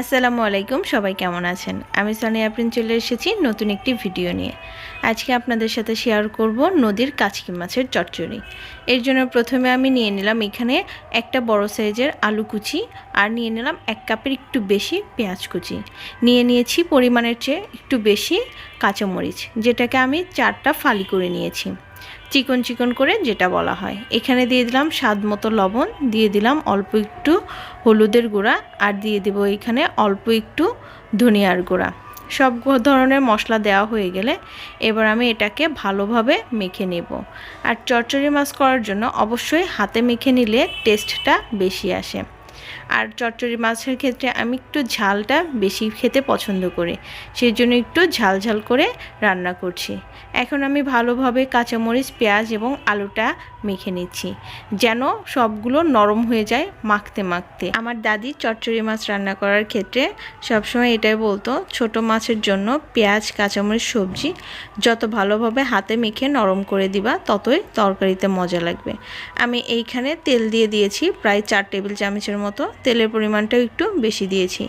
আসসালামু আলাইকুম, সবাই কেমন আছেন? আমি সানিয়া প্রিন চলে এসেছি নতুন একটি ভিডিও নিয়ে। আজকে আপনাদের সাথে শেয়ার করব নদীর কাচকি মাছের চচ্চড়ি। এর জন্য প্রথমে আমি নিয়ে নিলাম এখানে একটা বড় সাইজের আলু কুচি আর নিয়ে নিলাম এক কাপের একটু বেশি পেঁয়াজ কুচি। নিয়ে নিয়েছি পরিমাণের চেয়ে একটু বেশি কাঁচামরিচ, যেটাকে আমি চারটা ফালি করে নিয়েছি। চিকন চিকন করে যেটা বলা হয়। এখানে দিয়ে দিলাম স্বাদ মতো লবণ, দিয়ে দিলাম অল্প একটু হলুদের গুঁড়া আর দিয়ে দেবো এখানে অল্প একটু ধনিয়ার গুঁড়া। সব ধরনের মশলা দেওয়া হয়ে গেলে এবার আমি এটাকে ভালোভাবে মেখে নেব। আর চচ্চড়ি মাছ করার জন্য অবশ্যই হাতে মেখে নিলে টেস্টটা বেশি আসে। আর চচ্চড়ি মাছের ক্ষেত্রে আমি একটু ঝালটা বেশি খেতে পছন্দ করি। সেই জন্য একটু ঝাল ঝাল করে রান্না করছি। এখন আমি ভালোভাবে কাঁচামরিচ, পেঁয়াজ এবং আলুটা মেখে নিচ্ছি, যেন সবগুলো নরম হয়ে যায় মাখতে মাখতে। আমার দাদি চচ্চড়ি মাছ রান্না করার ক্ষেত্রে সবসময় এটাই বলতো, ছোট মাছের জন্য পেঁয়াজ, কাঁচামরিচ, সবজি যত ভালোভাবে হাতে মেখে নরম করে দিবা, ততই তরকারিতে মজা লাগবে। আমি এইখানে তেল দিয়ে দিয়েছি, প্রায় চার টেবিল চামচের মতো তেলের পরিমাণটাও একটু বেশি দিয়েছি।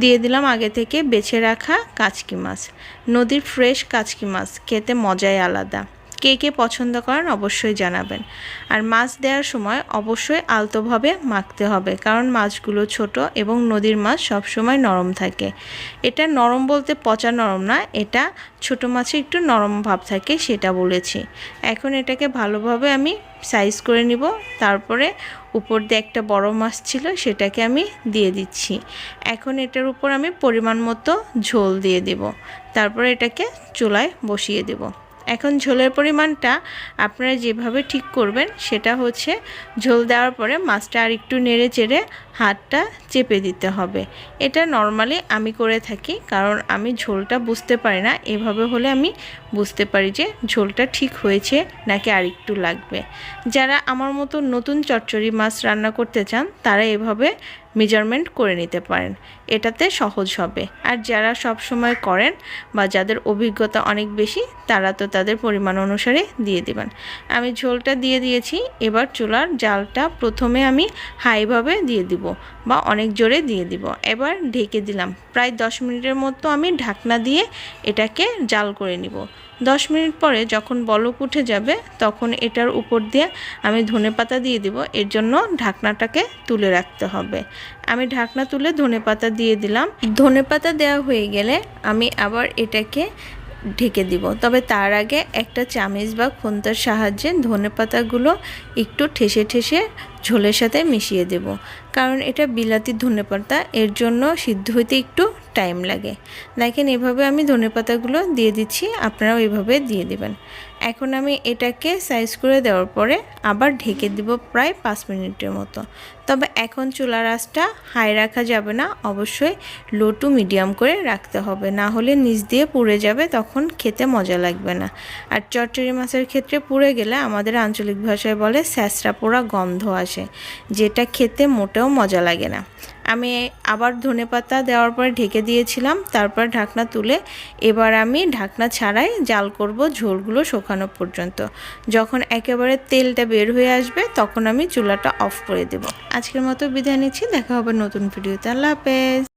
দিয়ে দিলাম আগে থেকে বেছে রাখা কাচকি মাছ। নদীর ফ্রেশ কাচকি মাছ, খেতে মজাই আলাদা। কে কে পছন্দ করেন অবশ্যই জানাবেন। আর মাছ দেওয়ার সময় অবশ্যই আলতোভাবে মাখতে হবে, কারণ মাছগুলো ছোট এবং নদীর মাছ সবসময় নরম থাকে। এটা নরম বলতে পচা নরম না, এটা ছোট মাছে একটু নরম ভাব থাকে সেটা বলেছি। এখন এটাকে ভালোভাবে আমি সাইজ করে নিব, তারপরে উপর দিয়ে একটা বড় মাছ ছিল সেটাকে আমি দিয়ে দিচ্ছি। এখন এটার উপর আমি পরিমাণ মতো ঝোল দিয়ে দেব, তারপরে এটাকে চুলায় বসিয়ে দেব। এখন ঝোলের পরিমাণটা আপনারা যেভাবে ঠিক করবেন, সেটা হচ্ছে ঝোল দেওয়ার পরে মাছটা আর একটু নেড়ে চেড়ে হাতটা চেপে দিতে হবে। এটা নর্মালি আমি করে থাকি, কারণ আমি ঝোলটা বুঝতে পারি না। এভাবে হলে আমি বুঝতে পারি যে ঝোলটা ঠিক হয়েছে নাকি আর একটু লাগবে। যারা আমার মতো নতুন চচ্চড়ি মাছ রান্না করতে চান, তারা এভাবে মেজারমেন্ট করে নিতে পারেন। এটাতে সহজ হবে। আর যারা সব সময় করেন বা যাদের অভিজ্ঞতা অনেক বেশি, তারা তো তাদের পরিমাণ অনুসারে দিয়ে দেবেন। আমি ঝোলটা দিয়ে দিয়েছি, এবার চুলার জালটা প্রথমে আমি হাইভাবে দিয়ে দিব বা অনেক জোরে দিয়ে দিব। এবার ঢেকে দিলাম। প্রায় দশ মিনিটের মতো আমি ঢাকনা দিয়ে এটাকে জাল করে নিব। দশ মিনিট পরে যখন বলক উঠে যাবে, তখন এটার উপর দিয়ে আমি ধনে পাতা দিয়ে দিব। এর জন্য ঢাকনাটাকে তুলে রাখতে হবে। আমি ঢাকনা তুলে ধনে পাতা দিয়ে দিলাম। ধনে পাতা দেওয়া হয়ে গেলে আমি আবার এটাকে ঢেকে দিব। তবে তার আগে একটা চামিচ বা খুন্তার সাহায্যে ধনে পাতাগুলো একটু ঠেসে ঠেসে ঝোলের সাথে মিশিয়ে দেব। কারণ এটা বিলাতি ধনে পাতা এর জন্য সিদ্ধ হইতে একটু টাইম লাগে। দেখেন এভাবে আমি ধনে পাতাগুলো দিয়ে দিচ্ছি আপনারাও এভাবে দিয়ে দেবেন। এখন আমি এটাকে সাইজ করে দেওয়ার পরে আবার ঢেকে দিব প্রায় পাঁচ মিনিটের মতো। তবে এখন চুলার আঁচটা হাই রাখা যাবে না, অবশ্যই লো টু মিডিয়াম করে রাখতে হবে। না হলে নিচ দিয়ে পুড়ে যাবে, তখন খেতে মজা লাগবে না। আর চটচড়ি মাছের ক্ষেত্রে পুড়ে গেলে আমাদের আঞ্চলিক ভাষায় বলে স্যাঁচড়া পোড়া গন্ধ আসে, যেটা খেতে মোটেও মজা লাগে না। আমি আবার ধনে পাতা দেওয়ার পরে ঢেকে দিয়েছিলাম, তারপর ঢাকনা তুলে এবার আমি ঢাকনা ছাড়াই জাল করব ঝোলগুলো শুকানো পর্যন্ত। যখন একেবারে তেলটা বের হয়ে আসবে, তখন আমি চুলাটা অফ করে দেব। আজকের মতো বিদায় নিচ্ছি, দেখা হবে নতুন ভিডিওতে। আল্লাহ হাফেজ।